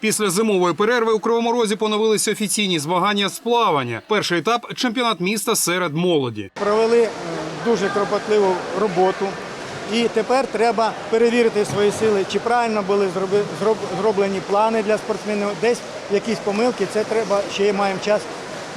Після зимової перерви у Кривому Розі поновилися офіційні змагання з плавання. Перший етап чемпіонат міста серед молоді. провели е, дуже кропотливу роботу. І тепер треба перевірити свої сили, чи правильно були зроблені плани для спортсменів. Десь якісь помилки, це треба ще маємо час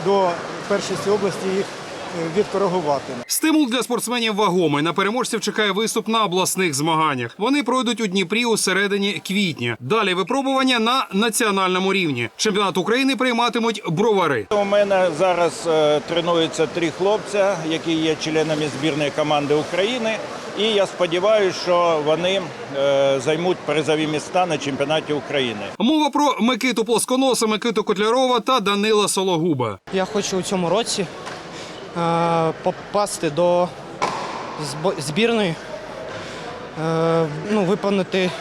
до першості області їх е, відкоригувати. Стимул для спортсменів вагомий. На переможців чекає виступ на обласних змаганнях. Вони пройдуть у Дніпрі у середині квітня. Далі випробування на національному рівні. Чемпіонат України прийматимуть бровари. У мене зараз е, тренуються три хлопця, які є членами збірної команди України. І я сподіваюся, що вони е, займуть призові міста на чемпіонаті України. Мова про Микиту Плосконоса, Микиту Котлярова та Данила Сологуба. Я хочу у цьому році попасти до збірної, е, ну, виконати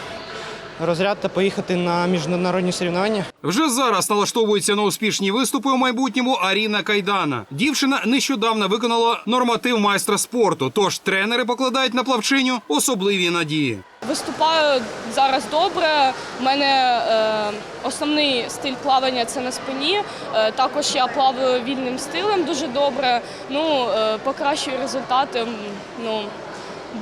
розряд та поїхати на міжнародні соревнування. Вже зараз налаштовується на успішні виступи у майбутньому Аріна Кайдана. Дівчина нещодавно виконала норматив майстра спорту. Тож тренери покладають на плавчиню особливі надії. Виступаю зараз добре. У мене е, основний стиль плавання це на спині. Е, також я плаваю вільним стилем дуже добре. Ну, е, покращую результати. Ну,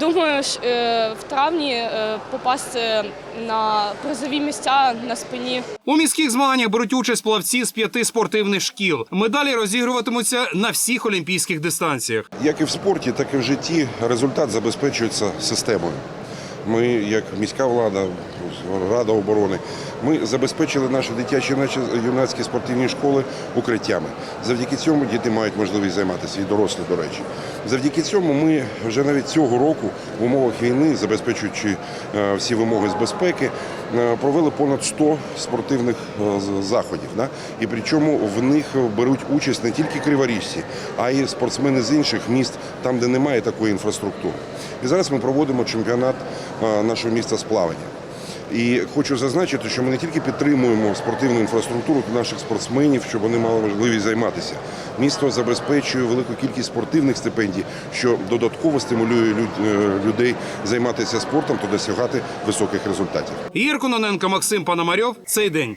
думаю, е, в травні е, попасти на призові місця на спині. У міських змаганнях беруть участь плавці з п'яти спортивних шкіл. Медалі розігруватимуться на всіх олімпійських дистанціях. Як і в спорті, так і в житті результат забезпечується системою. Ми, як міська влада, рада оборони, ми забезпечили наші дитячі юнацькі спортивні школи укриттями. Завдяки цьому діти мають можливість займатися і дорослі, до речі. Завдяки цьому ми вже навіть цього року в умовах війни, забезпечуючи е, всі вимоги з безпеки, е, провели понад 100 спортивних е, заходів. І причому в них беруть участь не тільки криворіжці, а й спортсмени з інших міст, там, де немає такої інфраструктури. І зараз ми проводимо чемпіонат нашого міста з плавання. І хочу зазначити, що ми не тільки підтримуємо спортивну інфраструктуру наших спортсменів, щоб вони мали можливість займатися. Місто забезпечує велику кількість спортивних стипендій, що додатково стимулює е, людей займатися спортом та досягати високих результатів. Ігор Кононенко, Максим Пономарьов. Цей день.